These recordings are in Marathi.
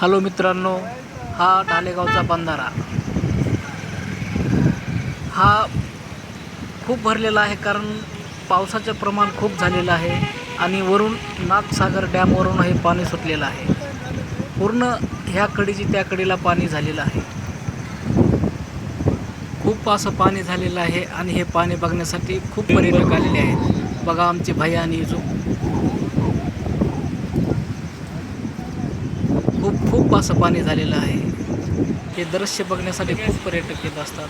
हॅलो मित्रांनो हा ढालेगावचा बंधारा. हा खूप भरलेला आहे कारण पावसाचं प्रमाण खूप झालेलं आहे आणि वरून नागसागर डॅमवरून हे पाणी सुटलेलं आहे. पूर्ण ह्या कडीची त्या कडीला पाणी झालेलं आहे. खूप असं पाणी झालेलं आहे आणि हे पाणी बघण्यासाठी खूप पर्यटक आलेले आहेत. बघा आमचे भाई आणि जो खूप खूप असं पाणी झालेलं आहे. हे दृश्य बघण्यासाठी खूप पर्यटक येत असतात.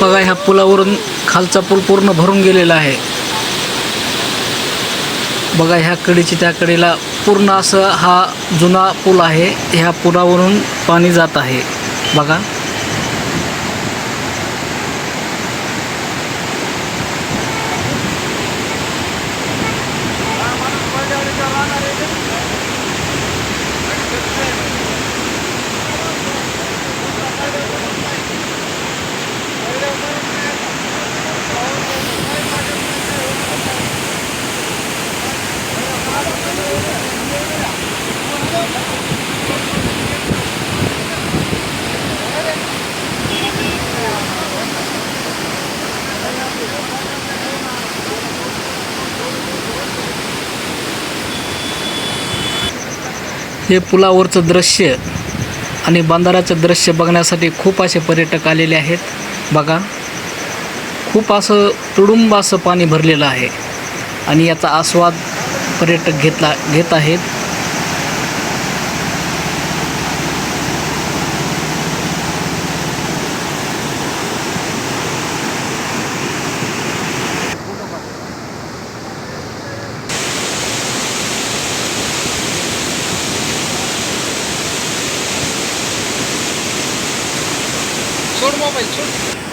बघा ह्या पुलावरून खालचा पूल पूर्ण भरून गेलेला आहे. बघा ह्या कडीची त्या कडेला पूर्ण असं हा जुना पूल आहे. ह्या पुलावरून पाणी जात आहे. बघा. हे पुलावरचं दृश्य आणि बंधाऱ्याचं दृश्य बघण्यासाठी खूप असे पर्यटक आलेले आहेत. बघा खूप असं तुडुंब असं पाणी भरलेलं आहे. आणि याचा आस्वाद पर्यटक घेतला घेत आहेत. Dur mobil, dur.